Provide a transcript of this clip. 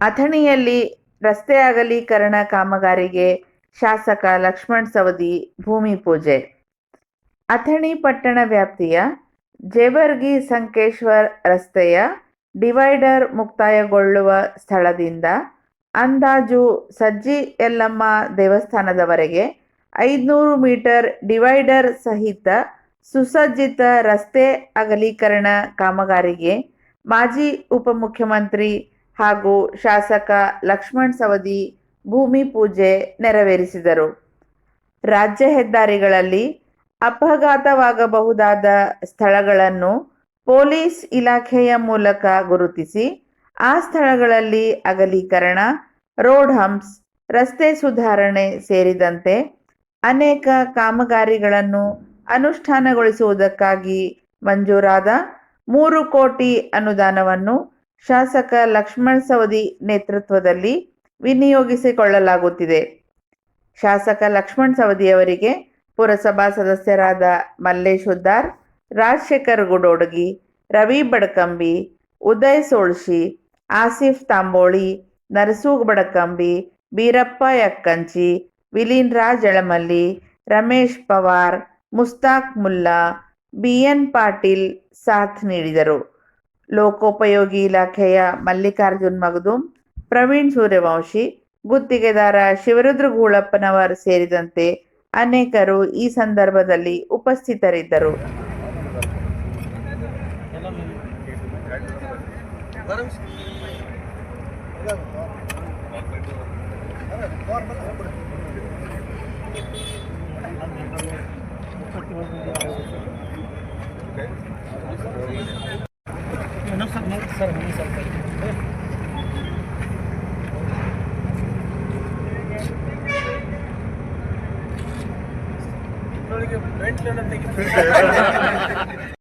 ಅಥಣಿಯಲ್ಲಿ ರಸ್ತೆ ಅಗಲೀಕರಣ ಕಾಮಗಾರಿಗೆ ಶಾಸಕ ಲಕ್ಷ್ಮಣ್ ಸವದಿ ಭೂಮಿ ಪೂಜೆ. ಅಥಣಿ ಪಟ್ಟಣ ವ್ಯಾಪ್ತಿಯ ಜೇವರ್ಗಿ ಸಂಕೇಶ್ವರ್ ರಸ್ತೆಯ ಡಿವೈಡರ್ ಮುಕ್ತಾಯಗೊಳ್ಳುವ ಸ್ಥಳದಿಂದ ಅಂದಾಜು ಸಜ್ಜಿ ಯಲ್ಲಮ್ಮ ದೇವಸ್ಥಾನದವರೆಗೆ ಐದುನೂರು ಮೀಟರ್ ಡಿವೈಡರ್ ಸಹಿತ ಸುಸಜ್ಜಿತ ರಸ್ತೆ ಅಗಲೀಕರಣ ಕಾಮಗಾರಿಗೆ ಮಾಜಿ ಉಪಮುಖ್ಯಮಂತ್ರಿ ಹಾಗೂ ಶಾಸಕ ಲಕ್ಷ್ಮಣ್ ಸವದಿ ಭೂಮಿ ಪೂಜೆ ನೆರವೇರಿಸಿದರು. ರಾಜ್ಯ ಹೆದ್ದಾರಿಗಳಲ್ಲಿ ಅಪಘಾತವಾಗಬಹುದಾದ ಸ್ಥಳಗಳನ್ನು ಪೊಲೀಸ್ ಇಲಾಖೆಯ ಮೂಲಕ ಗುರುತಿಸಿ, ಆ ಸ್ಥಳಗಳಲ್ಲಿ ಅಗಲೀಕರಣ, ರೋಡ್ ಹಂಪ್ಸ್, ರಸ್ತೆ ಸುಧಾರಣೆ ಸೇರಿದಂತೆ ಅನೇಕ ಕಾಮಗಾರಿಗಳನ್ನು ಅನುಷ್ಠಾನಗೊಳಿಸುವುದಕ್ಕಾಗಿ ಮಂಜೂರಾದ ಮೂರು ಕೋಟಿ ಅನುದಾನವನ್ನು ಶಾಸಕ ಲಕ್ಷ್ಮಣ್ ಸವದಿ ನೇತೃತ್ವದಲ್ಲಿ ವಿನಿಯೋಗಿಸಿಕೊಳ್ಳಲಾಗುತ್ತಿದೆ. ಶಾಸಕ ಲಕ್ಷ್ಮಣ್ ಸವದಿಯವರಿಗೆ ಪುರಸಭಾ ಸದಸ್ಯರಾದ ಮಲ್ಲೇಶ್ ಉದ್ದಾರ್, ರಾಜಶೇಖರ್ ಗುಡೋಡಗಿ, ರವಿ ಬಡಕಂಬಿ, ಉದಯ್ ಸೋಳ್ಶಿ, ಆಸಿಫ್ ತಾಂಬೋಳಿ, ನರಸೂಗ್ ಬಡಕಂಬಿ, ಬೀರಪ್ಪ ಯಕ್ಕಂಚಿ, ವಿಲೀನ್ ರಾಜ್ ಎಳಮಲ್ಲಿ, ರಮೇಶ್ ಪವಾರ್, ಮುಸ್ತಾಕ್ ಮುಲ್ಲಾ, ಬಿ ಎನ್ ಪಾಟೀಲ್ ಸಾಥ್ ನೀಡಿದರು. ಲೋಕೋಪಯೋಗಿ ಇಲಾಖೆಯ ಮಲ್ಲಿಕಾರ್ಜುನ್ ಮಗದುಂ ಪ್ರವೀಣ್ ಸೂರ್ಯವಂಶಿ ಗುತ್ತಿಗೆದಾರ ಶಿವರುದ್ರಗೂಳಪ್ಪನವರು ಸೇರಿದಂತೆ ಅನೇಕರು ಈ ಸಂದರ್ಭದಲ್ಲಿ ಉಪಸ್ಥಿತರಿದ್ದರು. ಸರ್ ಸರ್ ಬೆಂಟ್ಲನ್ನ ತೆಗಿ